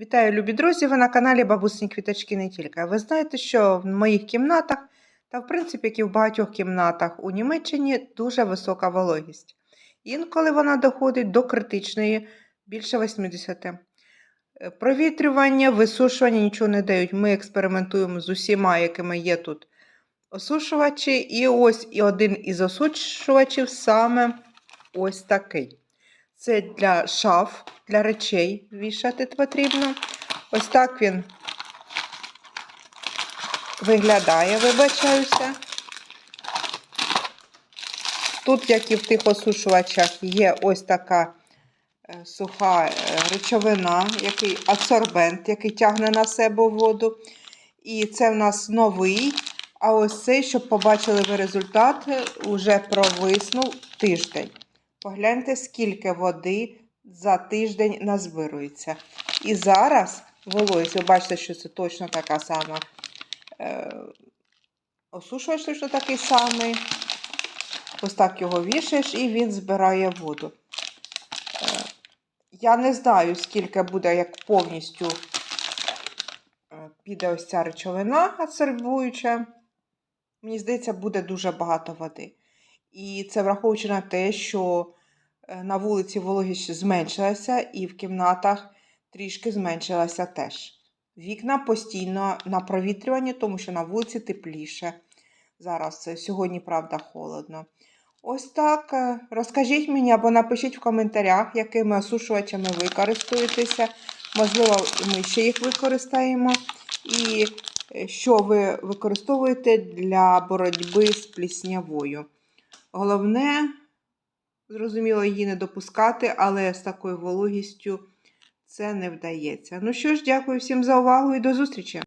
Вітаю, любі друзі! Ви на каналі Бабусні Квіточки не тільки. Ви знаєте, що в моїх кімнатах, та в принципі, як і в багатьох кімнатах у Німеччині дуже висока вологість. Інколи вона доходить до критичної більше 80. Е, Провітрювання, висушування нічого не дають. Ми експериментуємо з усіма, якими є тут осушувачі. І ось і один із осушувачів саме ось такий. Це для шаф, для речей вішати потрібно. Ось так він виглядає, вибачаюся. Тут, як і в тих осушувачах, є ось така е, суха е, речовина, який адсорбент, який тягне на себе воду. І це в нас новий. А ось цей, щоб побачили ви результат, уже провиснув тиждень. Погляньте, скільки води за тиждень назбирується. І зараз вологість, ви бачите, що це точно така сама. Е, осушувач точно такий самий. Ось так його вішаєш і він збирає воду. Е, я не знаю, скільки буде, як повністю е, піде ось ця речовина адсорбуюча. Мені здається, буде дуже багато води. І це враховуючи на те, що на вулиці вологість зменшилася, і в кімнатах трішки зменшилася теж. Вікна постійно на провітрюванні, тому що на вулиці тепліше. Зараз е, сьогодні, правда, холодно. Ось так. е, Розкажіть мені або напишіть в коментарях, якими осушувачами ви користуєтеся. Можливо, ми ще їх використаємо. І е, що ви використовуєте для боротьби з пліснявою. Головне, зрозуміло, її не допускати, але з такою вологістю це не вдається. Ну що ж, дякую всім за увагу і до зустрічі!